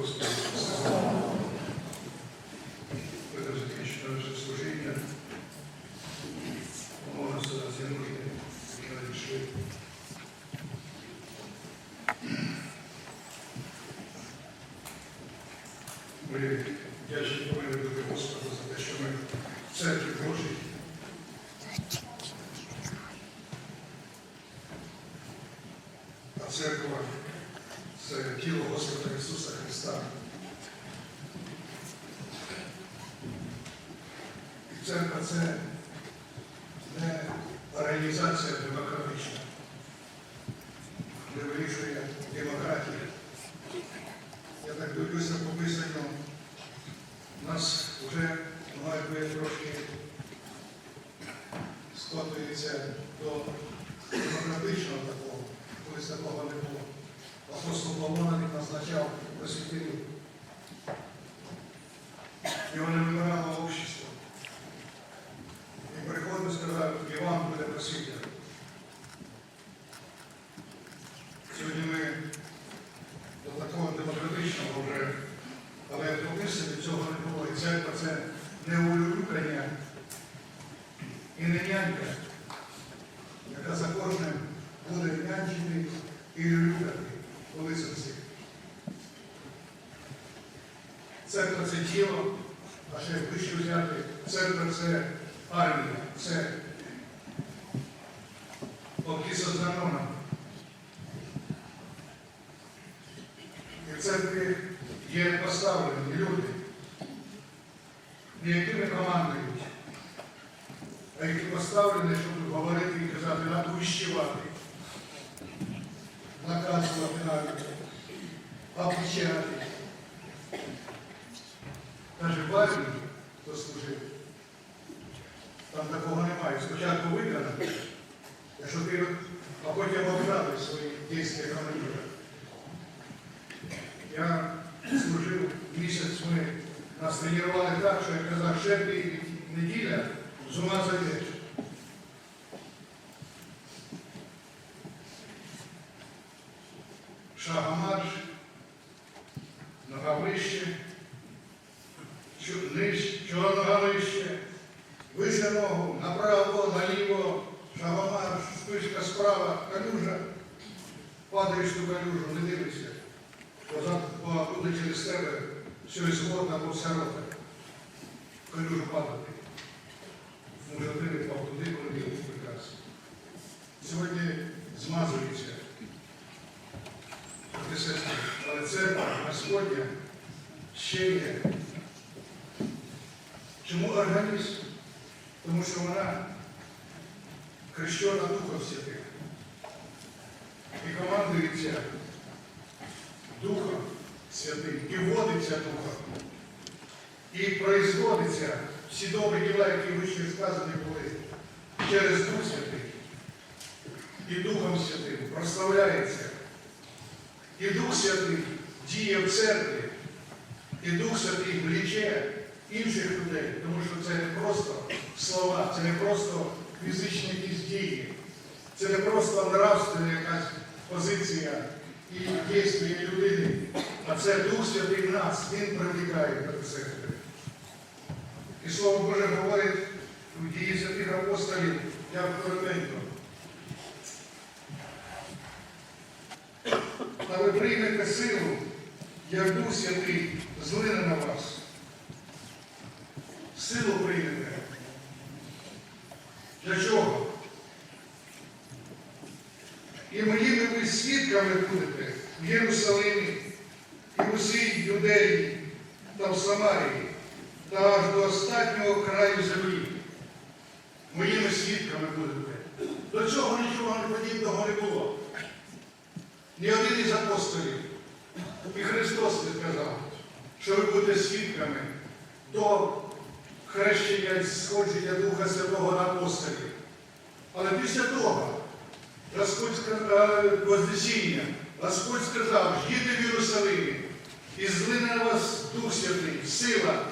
Господи Ісусе. Будемо закінчити наше служіння. Молимося за ці нужди, які надійшли. Ми вдячні повинні бути Господу за те, що ми в церкві Божій. А церква це тіло Господа Ісуса Христа. І церква це не організація Porque Santana não. Нас тренували так, що я казав, ще ти неділя з ума зайдеш. Шагомарш, нога вище, нога вище, вище ногу, направо, наліво, шагомарш, спишка справа, калюжа, падаєш ту калюжу, не дивишся. Позад буде через тебе все згодно або вся рота. Калюжу падати. Може, ти впав туди, коли він прекрасно. Сьогодні змазується. Але церква Господня ще є. Чому організм? Тому що вона хрещена Духом Святим. І командується Духом Святим, і водиться Духом. І производиться всі добрі діла, які вище сказані були через Дух Святий. І Духом Святим прославляється. І Дух Святий діє в церкві, і Дух Святий вліче інших людей, тому що це не просто слова, це не просто фізичні якісь дії, це не просто нравственна якась позиція і дійстві людини, а це Дух Святий нас, Він привлікає до церкви. І Слово Боже говорить у дії святих апостолів, я коротенько. Та ви приймете силу, як Дух Святий злине на вас. Силу приймете. Для чого? І моїми ви свідками будете в Єрусалимі, і в усій Юдеї та в Самарії, та аж до останнього краю землі. Моїми свідками будете. До цього нічого подібного не було. Ні один із апостолів. І Христос не сказав, що ви будете свідками до хрещення і сходження Духа Святого на апостолів. Але після того Господь сказав, Вознесіння, Господь сказав, їдьте в Єрусалимі, і злине на вас Дух Святий, сила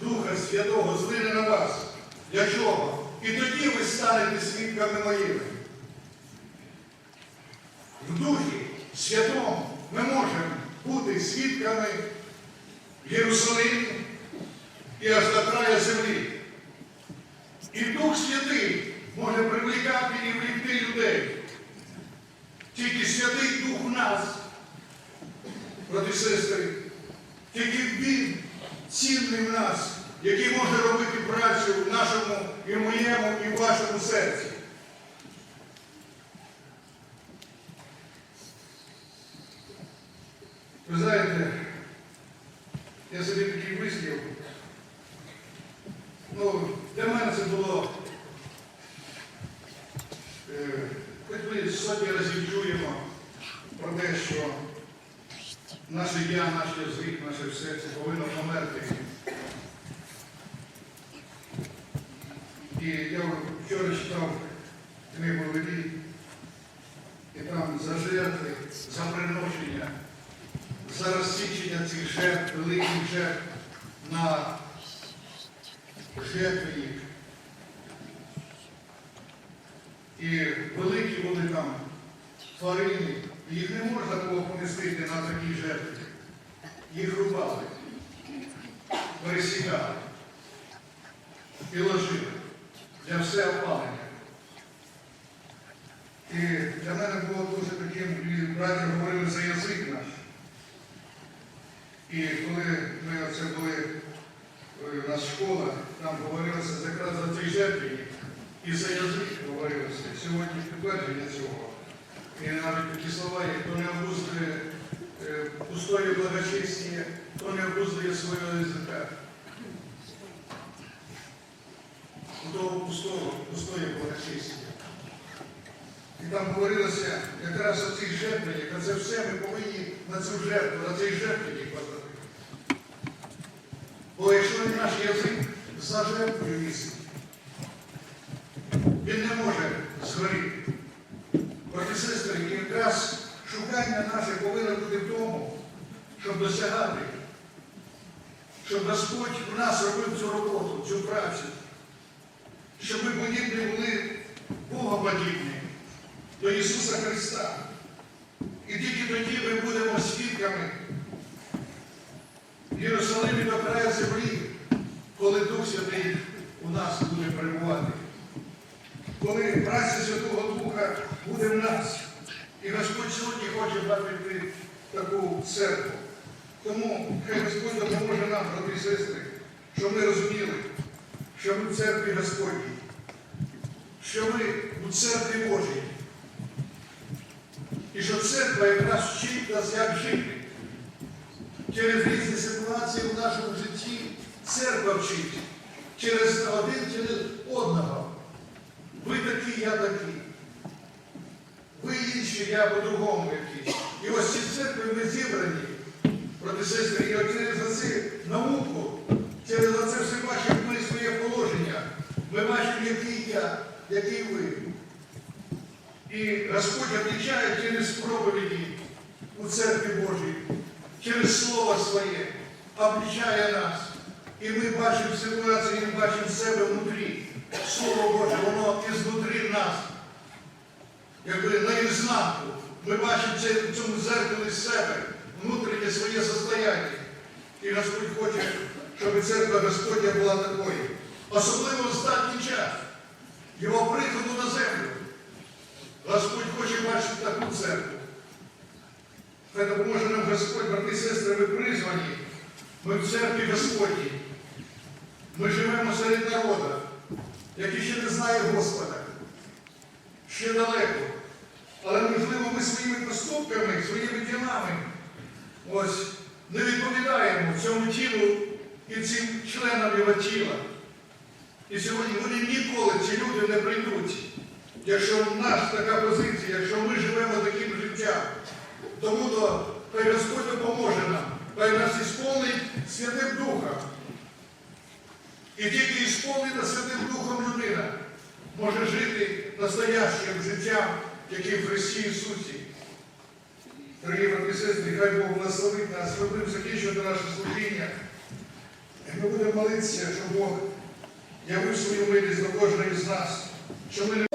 Духа Святого злине на вас. Для чого? І тоді ви станете свідками моїми. В Духі Святому ми можемо бути свідками Єрусалим і аж до краю землі. І Дух Святий може привлекати і влікти людей. Тільки Святий Дух у нас, брати і сестри, тільки Він цінний в нас, який може робити працю в нашому і моєму, і в вашому серці. Ви знаєте, я собі такий вислів. Ну, для мене це було, разів чуємо про те, що наше я, наш язик, наше все це повинно померти. І я вчора читав книгу Леві, і там за жертви, за приношення, за розсічення цих жертв, великих жертв на жертвенник. І великі були там тварини, їх не можна було помістити на такій жертві. Їх рубали, пересікали і ложили для все опалення. І для мене було дуже таким, браті говорили за язик наш. І коли ми оце були, е, у нас школа, там говорилося якраз за цей жертвенник, і за язик говорилося. Сьогодні підтвердження цього. І навіть такі слова, як хто не обуздує е, пустої благочестя, хто не обуздує свого язика. Того пустого, пустої благочестя. І там говорилося якраз о цих жертвенник, а це все ми повинні на цю жертву, на цей жертвенник подати. Бо якщо не наш язик за жертвою вісить, він не може згоріти. Брати сестри, якраз шукання наше повинно бути в тому, щоб досягати, щоб Господь в нас робив цю роботу, цю працю, щоб ми подібні були Богоподібні до Ісуса Христа. І тільки тоді ми будемо свідками Єрусалимі до краю землі, коли Дух Святий у нас буде перебувати. Коли праця Святого Духа буде в нас. І Господь сьогодні хоче бачити таку церкву. Тому хай Господь допоможе нам, брати і сестри, щоб ми розуміли, що ми в церкві Господній, що ми у церкві Божій. І що церква якраз вчить нас, як жити. Через різні ситуації в нашому житті церква вчить. Через один, через одного. Ви такі, я такий. Ви інші, я по-другому якийсь. І ось ці церкви ми зібрані, брати і сестри, і через цю науку, через це все бачимо ми своє положення. Ми бачимо, який я, який ви. І Господь відвічає через проповіді у церкві Божій, через Слово Своє, обличає нас. І ми бачимо ситуацію, ми бачимо себе внутрі. Слово Боже, воно ізнутрі нас. Якби наізнанку. Ми бачимо в цьому зеркалі себе, внутрішнє своє состояння. І Господь хоче, щоб церква Господня була такою. Особливо в останній час. Його приходу на землю. Господь хоче бачити таку церкву. Хай допоможе нам Господь, брати і сестри, ми призвані. Ми в церкві Господній. Ми живемо серед народу, який ще не знає Господа. Ще далеко. Але можливо ми своїми поступками, своїми ділами ось не відповідаємо цьому тілу і цим членам його тіла. І сьогодні вони ніколи ці люди не прийдуть. Якщо в нас така позиція, якщо ми живемо таким життям, тому то хай Господь допоможе нам, хай нас ісполнить Святим. І тільки ісполнена Святим Духом людина може жити настоящим життям, яке в Христі Ісусі. Дорогі брати і сестри, хай Бог благословить нас, ми будемо закінчувати наше служіння. І ми будемо молитися, щоб Бог явив свою милість до кожного з нас, щоб ми не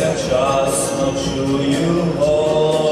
Це час ночую.